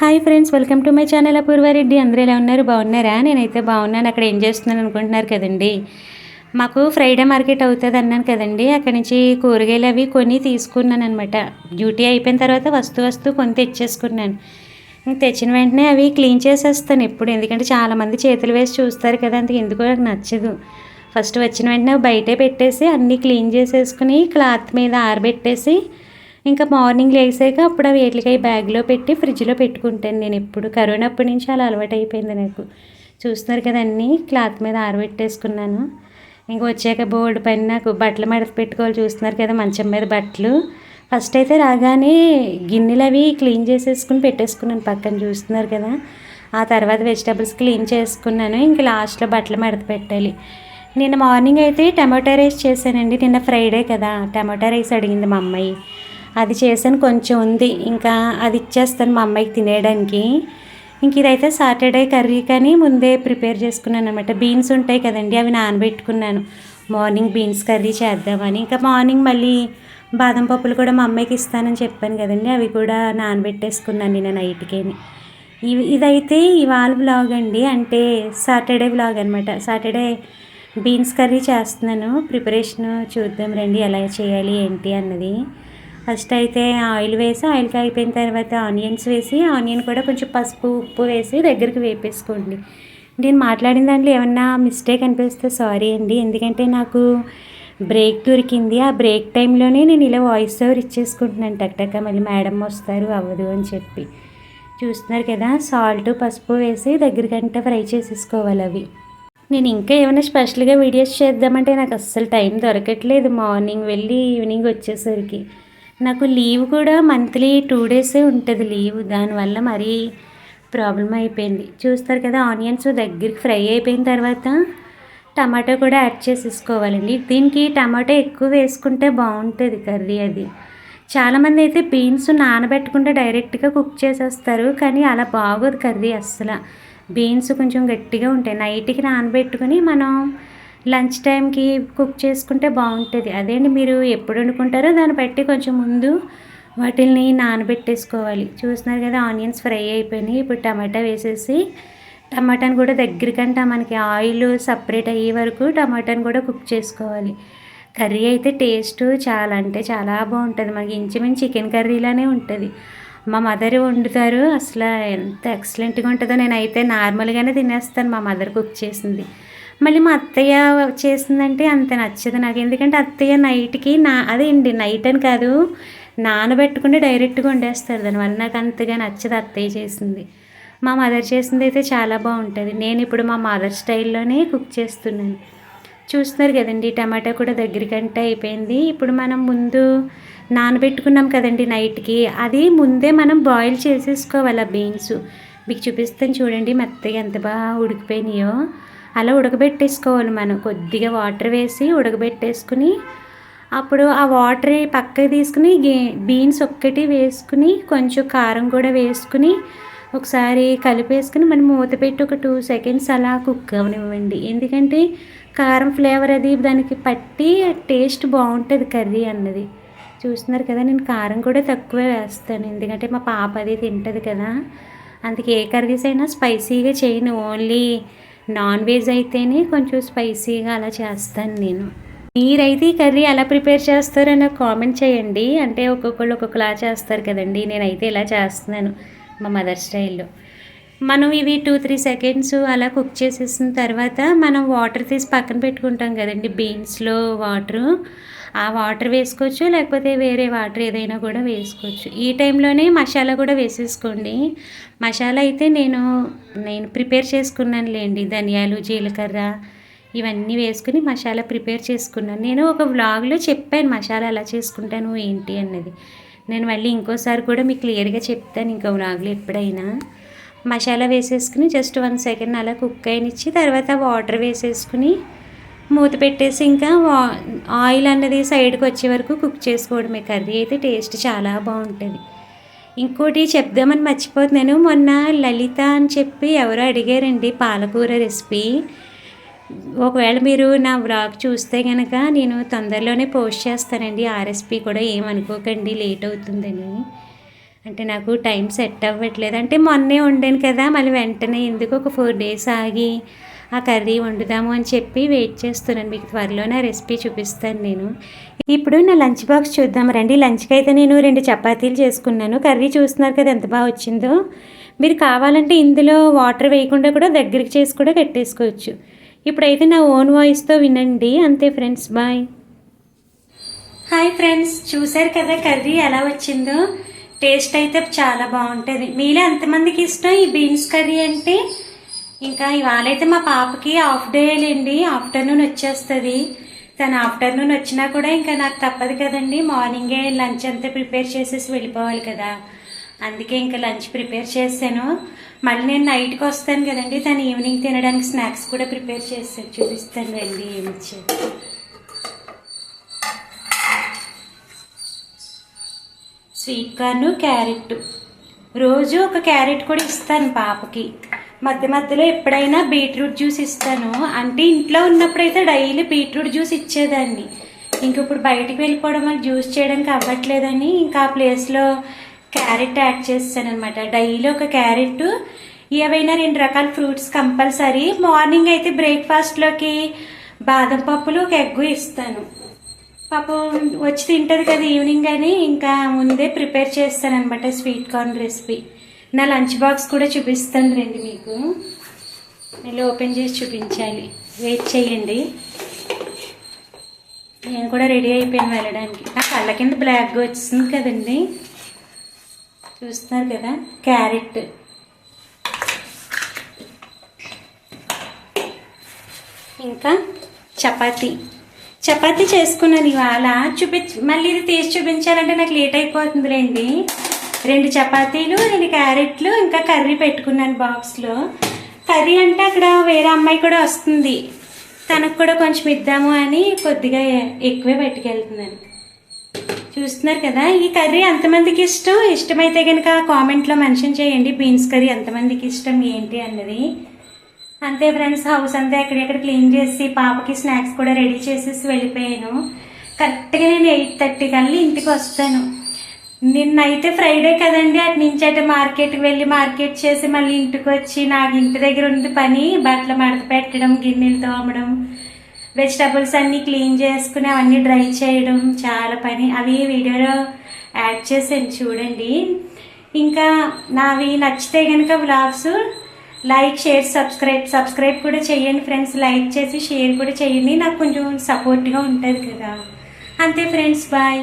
Hi friends welcome to my channel Apoorva Reddy అందరూ ఎలా ఉన్నారు? బాగున్నారా? నేనైతే బాగున్నాను. అక్కడ ఏం చేస్తున్నాను అనుకుంటున్నారు కదండి? మాకు ఫ్రైడే మార్కెట్ అవుతుంది అన్నాను కదండి. అక్కడి నుంచి కూరగాయలు అవి కొని తీసుకున్నాను అనమాట డ్యూటీ అయిపోయిన తర్వాత వస్తూ వస్తూ కొని తెచ్చేసుకున్నాను. తెచ్చిన వెంటనే అవి క్లీన్ చేసేస్తాను ఎప్పుడు. ఎందుకంటే చాలామంది చేతులు వేసి చూస్తారు కదా అందుకు ఎందుకో నాకు నచ్చదు. ఫస్ట్ వచ్చిన వెంటనే బయటే పెట్టేసి అన్నీ క్లీన్ చేసేసుకుని క్లాత్ మీద ఆరబెట్టేసి ఇంకా మార్నింగ్ లేసాక అప్పుడు అవి ఎట్లకాయ బ్యాగ్లో పెట్టి ఫ్రిడ్జ్లో పెట్టుకుంటాను నేను ఎప్పుడు. కరోనా అప్పటి నుంచి అలా అలవాటు అయిపోయింది నాకు. చూస్తున్నారు కదా క్లాత్ మీద ఆరబెట్టేసుకున్నాను. ఇంక వచ్చాక బోర్డు పైన నాకు బట్టలు మడత పెట్టుకోవాలి చూస్తున్నారు కదా మంచం మీద బట్టలు. ఫస్ట్ అయితే రాగానే గిన్నెలు అవి క్లీన్ చేసేసుకుని పెట్టేసుకున్నాను పక్కన చూస్తున్నారు కదా. ఆ తర్వాత వెజిటబుల్స్ క్లీన్ చేసుకున్నాను. ఇంక లాస్ట్లో బట్టలు మడత పెట్టాలి. నిన్న మార్నింగ్ అయితే టమాటా రైస్ చేశానండి. నిన్న ఫ్రైడే కదా. టమాటా రైస్ అడిగింది మా అమ్మాయి. అది చేశాను కొంచెం ఉంది. ఇంకా అది ఇచ్చేస్తాను మా అమ్మాయికి తినేయడానికి. ఇంక ఇదైతే సాటర్డే కర్రీ కానీ ముందే ప్రిపేర్ చేసుకున్నాను అనమాట బీన్స్ ఉంటాయి కదండి అవి నానబెట్టుకున్నాను. మార్నింగ్ బీన్స్ కర్రీ చేద్దామని. ఇంకా మార్నింగ్ మళ్ళీ బాదం పప్పులు కూడా మా అమ్మాయికి ఇస్తానని చెప్పాను కదండి అవి కూడా నానబెట్టేసుకున్నాను నేను నైట్కేని. ఇవి ఇదైతే ఇవాళ వ్లాగ్ అండి. అంటే సాటర్డే బ్లాగ్ అనమాట సాటర్డే బీన్స్ కర్రీ చేస్తున్నాను. ప్రిపరేషన్ చూద్దాం రండి ఎలా చేయాలి ఏంటి అన్నది. ఫస్ట్ అయితే ఆయిల్ వేసి ఆయిల్కి అయిపోయిన తర్వాత ఆనియన్స్ వేసి ఆనియన్ కూడా కొంచెం పసుపు ఉప్పు వేసి దగ్గరికి వేపేసుకోండి. నేను మాట్లాడిన దాంట్లో ఏమన్నా మిస్టేక్ అనిపిస్తే సారీ అండి. ఎందుకంటే నాకు బ్రేక్ దొరికింది. ఆ బ్రేక్ టైంలోనే నేను ఇలా వాయిస్ ఓవర్ ఇచ్చేసుకుంటున్నాను. టక్టక్క మళ్ళీ మేడం వస్తారు అవ్వదు అని చెప్పి. చూస్తున్నారు కదా సాల్ట్ పసుపు వేసి దగ్గరికంటే ఫ్రై చేసేసుకోవాలి అవి. నేను ఇంకా ఏమైనా స్పెషల్గా వీడియోస్ చేద్దామంటే నాకు అస్సలు టైం దొరకట్లేదు. మార్నింగ్ వెళ్ళి ఈవినింగ్ వచ్చేసరికి. నాకు లీవ్ కూడా మంత్లీ టూ డేసే ఉంటుంది లీవ్. దానివల్ల మరీ ప్రాబ్లం అయిపోయింది. చూస్తారు కదా ఆనియన్స్ దగ్గరికి ఫ్రై అయిపోయిన తర్వాత టమాటో కూడా యాడ్ చేసేసుకోవాలండి. దీనికి టమాటో ఎక్కువ వేసుకుంటే బాగుంటుంది కర్రీ అది. చాలామంది అయితే బీన్స్ నానబెట్టుకుంటే డైరెక్ట్గా కుక్ చేసేస్తారు కానీ అలా బాగోదు కర్రీ అస్సలు. బీన్స్ కొంచెం గట్టిగా ఉంటాయి. నైట్కి నానబెట్టుకుని మనం లంచ్ టైంకి కుక్ చేసుకుంటే బాగుంటుంది. అదేంటి మీరు ఎప్పుడు వండుకుంటారో దాన్ని బట్టి కొంచెం ముందు వాటిని నానబెట్టేసుకోవాలి. చూస్తున్నారు కదా ఆనియన్స్ ఫ్రై అయిపోయినాయి. ఇప్పుడు టమాటా వేసేసి టమాటాని కూడా దగ్గరికంట మనకి ఆయిల్ సపరేట్ అయ్యే వరకు టమాటాని కూడా కుక్ చేసుకోవాలి. కర్రీ అయితే టేస్ట్ చాలా అంటే చాలా బాగుంటుంది. మనకి ఇంచుమించు చికెన్ కర్రీలానే ఉంటుంది. మా మదర్ వండుతారు. అసలు ఎంత ఎక్సలెంట్గా ఉంటుందో నేనైతే నార్మల్గానే తినేస్తాను. మా మదర్ కుక్ చేసింది. మళ్ళీ మా అత్తయ్య చేసిందంటే అంత నచ్చదు నాకు. ఎందుకంటే అత్తయ్య నైట్కి నా అదేంటి నైట్ అని కాదు నానబెట్టుకుంటే డైరెక్ట్గా వండేస్తారు. దానివల్ల నాకు అంతగా నచ్చదు అత్తయ్య చేసింది. మా మదర్ చేసింది అయితే చాలా బాగుంటుంది. నేను ఇప్పుడు మా మదర్ స్టైల్లోనే కుక్ చేస్తున్నాను. చూస్తున్నారు కదండి టమాటా కూడా దగ్గరికంటే అయిపోయింది. ఇప్పుడు మనం ముందు నానబెట్టుకున్నాం కదండి నైట్కి అది ముందే మనం బాయిల్ చేసేసుకోవాలి ఆ బీన్స్. మీకు చూపిస్తాను చూడండి మెత్తగా ఎంత బాగా ఉడికిపోయినాయో. అలా ఉడకబెట్టేసుకోవాలి మనం. కొద్దిగా వాటర్ వేసి ఉడకబెట్టేసుకుని అప్పుడు ఆ వాటర్ పక్కకి తీసుకుని బీన్స్ ఒక్కటి వేసుకుని కొంచెం కారం కూడా వేసుకుని ఒకసారి కలిపేసుకుని మనం మూత పెట్టి ఒక టూ సెకండ్స్ అలా కుక్ అవనివ్వండి. ఎందుకంటే కారం ఫ్లేవర్ అది దానికి పట్టి టేస్ట్ బాగుంటుంది కర్రీ అన్నది. చూస్తున్నారు కదా నేను కారం కూడా తక్కువే వేస్తాను. ఎందుకంటే మా పాప అది తింటుంది కదా. అందుకే ఏ కర్రీస్ అయినా స్పైసీగా చేయను. ఓన్లీ నాన్ వెజ్ అయితేనే కొంచెం స్పైసీగా అలా చేస్తాను నేను. మీరైతే ఈ కర్రీ ఎలా ప్రిపేర్ చేస్తారో నాకు కామెంట్ చేయండి. అంటే ఒక్కొక్కళ్ళు ఒక్కొక్కలా చేస్తారు కదండి. నేనైతే ఇలా చేస్తున్నాను మా మదర్ స్టైల్లో. మనం ఇవి టూ త్రీ సెకండ్స్ అలా కుక్ చేసేసిన తర్వాత మనం వాటర్ తీసి పక్కన పెట్టుకుంటాం కదండి. బీన్స్లో వాటరు. ఆ వాటర్ వేసుకోవచ్చు లేకపోతే వేరే వాటర్ ఏదైనా కూడా వేసుకోవచ్చు. ఈ టైంలోనే మసాలా కూడా వేసేసుకోండి. మసాలా అయితే నేను నేను ప్రిపేర్ చేసుకున్నాను లేండి ధనియాలు జీలకర్ర ఇవన్నీ వేసుకుని మసాలా ప్రిపేర్ చేసుకున్నాను. నేను ఒక వ్లాగ్లో చెప్పాను మసాలా ఎలా చేసుకుంటాను ఏంటి అన్నది. నేను మళ్ళీ ఇంకోసారి కూడా మీకు క్లియర్గా చెప్తాను ఇంకో వ్లాగ్లో ఎప్పుడైనా. మసాలా వేసేసుకుని జస్ట్ వన్ సెకండ్ అలా కుక్ అయినిచ్చి తర్వాత వాటర్ వేసేసుకుని మూత పెట్టేసి ఇంకా ఆయిల్ అన్నది సైడ్కి వచ్చే వరకు కుక్ చేసుకోవడమే. కర్రీ అయితే టేస్ట్ చాలా బాగుంటుంది. ఇంకోటి చెప్దామని మర్చిపోతున్నాను. మొన్న లలిత అని చెప్పి ఎవరో అడిగారండి పాలకూర రెసిపీ. ఒకవేళ మీరు నా వ్లాగ్ చూస్తే కనుక నేను తొందరలోనే పోస్ట్ చేస్తానండి. ఆ రెసిపీ కూడా ఏమనుకోకండి లేట్ అవుతుందని. అంటే నాకు టైం సెట్ అవ్వట్లేదు. అంటే మొన్నే వండాను కదా మళ్ళీ వెంటనే ఎందుకు ఒక ఫోర్ డేస్ ఆగి ఆ కర్రీ వండుదాము అని చెప్పి వెయిట్ చేస్తున్నాను. మీకు త్వరలో నా రెసిపీ చూపిస్తాను నేను. ఇప్పుడు నా లంచ్ బాక్స్ చూద్దాం రండి. లంచ్కి అయితే నేను రెండు చపాతీలు చేసుకున్నాను. కర్రీ చూస్తున్నారు కదా ఎంత బాగా వచ్చిందో. మీరు కావాలంటే ఇందులో వాటర్ వేయకుండా కూడా దగ్గరికి చేసి కూడా కట్టేసుకోవచ్చు ఇప్పుడైతే నా ఓన్ వాయిస్తో వినండి. అంతే ఫ్రెండ్స్ బాయ్. హాయ్ ఫ్రెండ్స్ చూశారు కదా కర్రీ ఎలా వచ్చిందో. టేస్ట్ అయితే చాలా బాగుంటుంది. మీలో ఎంతమందికి ఇష్టం ఈ బీన్స్ కర్రీ అంటే? ఇంకా ఇవాళ అయితే మా పాపకి హాఫ్ డే లేండి. ఆఫ్టర్నూన్ వచ్చేస్తుంది. తను ఆఫ్టర్నూన్ వచ్చినా కూడా ఇంకా నాకు తప్పదు కదండి. మార్నింగే లంచ్ అంతా ప్రిపేర్ చేసేసి వెళ్ళిపోవాలి కదా. అందుకే ఇంకా లంచ్ ప్రిపేర్ చేశాను. మళ్ళీ నేను నైట్కి వస్తాను కదండి. తను ఈవినింగ్ తినడానికి స్నాక్స్ కూడా ప్రిపేర్ చేస్తాను చూపిస్తాను రండి ఏమిచ్చి స్వీట్ కార్న్ క్యారెట్. రోజు ఒక క్యారెట్ కూడా ఇస్తాను పాపకి. మధ్య మధ్యలో ఎప్పుడైనా బీట్రూట్ జ్యూస్ ఇస్తాను. అంటే ఇంట్లో ఉన్నప్పుడైతే డైలీ బీట్రూట్ జ్యూస్ ఇచ్చేదాన్ని. ఇంక ఇప్పుడు బయటికి వెళ్ళిపోవడం వల్ల జ్యూస్ చేయడానికి అవ్వట్లేదని ఇంకా ఆ ప్లేస్లో క్యారెట్ యాడ్ చేస్తాను అనమాట డైలీ ఒక క్యారెట్ ఏవైనా రెండు రకాల ఫ్రూట్స్ కంపల్సరీ. మార్నింగ్ అయితే బ్రేక్ఫాస్ట్లోకి బాదం పప్పులు ఒక ఎగ్గు ఇస్తాను. పాపం వచ్చి తింటుంది కదా ఈవినింగ్ అని ఇంకా ముందే ప్రిపేర్ చేస్తానమాట స్వీట్ కార్న్ రెసిపీ. నా లంచ్ బాక్స్ కూడా చూపిస్తాను రండి మీకు. నేను ఓపెన్ చేసి చూపించాలి. వెయిట్ చేయండి. నేను కూడా రెడీ అయిపోయాను వెళ్ళడానికి. నా కళ్ళ కింద బ్లాక్గా వచ్చింది కదండి. చూస్తున్నారు కదా క్యారెట్. ఇంకా చపాతీ. చపాతీ చేసుకున్నాను ఇవాళ. చూపించ మళ్ళీ ఇది తీసి చూపించాలంటే నాకు లేట్ అయిపోతుందిలేండి. రెండు చపాతీలు రెండు క్యారెట్లు ఇంకా కర్రీ పెట్టుకున్నాను బాక్స్లో. కర్రీ అంటే అక్కడ వేరే అమ్మాయి కూడా వస్తుంది. తనకు కూడా కొంచెం ఇద్దాము అని కొద్దిగా ఎక్కువే పట్టుకెళ్తున్నాను. చూస్తున్నారు కదా ఈ కర్రీ ఎంతమందికి ఇష్టం? ఇష్టమైతే కనుక కామెంట్లో మెన్షన్ చేయండి బీన్స్ కర్రీ ఎంతమందికి ఇష్టం ఏంటి అన్నది. అంతే ఫ్రెండ్స్ హౌస్ అంతా ఎక్కడెక్కడ క్లీన్ చేసి పాపకి స్నాక్స్ కూడా రెడీ చేసేసి వెళ్ళిపోయాను. కరెక్ట్గా నేను ఎయిట్ థర్టీ కల్లా ఇంటికి వస్తాను. నిన్నైతే ఫ్రైడే కదండి అటు నుంచి అటు మార్కెట్కి వెళ్ళి మార్కెట్ చేసి మళ్ళీ ఇంటికి వచ్చి నాకు ఇంటి దగ్గర ఉంది పని బట్టలు మడత పెట్టడం గిన్నెలు తోమడం వెజిటబుల్స్ అన్నీ క్లీన్ చేసుకుని అవన్నీ డ్రై చేయడం చాలా పని. అవి వీడియోలో యాడ్ చేసాను చూడండి. ఇంకా నావి నచ్చితే కనుక vlogs like share subscribe subscribe కూడా చేయండి ఫ్రెండ్స్ లైక్ చేసి షేర్ కూడా చేయండి. నాకు కొంచెం సపోర్ట్గా ఉంటుంది కదా. అంతే ఫ్రెండ్స్ బాయ్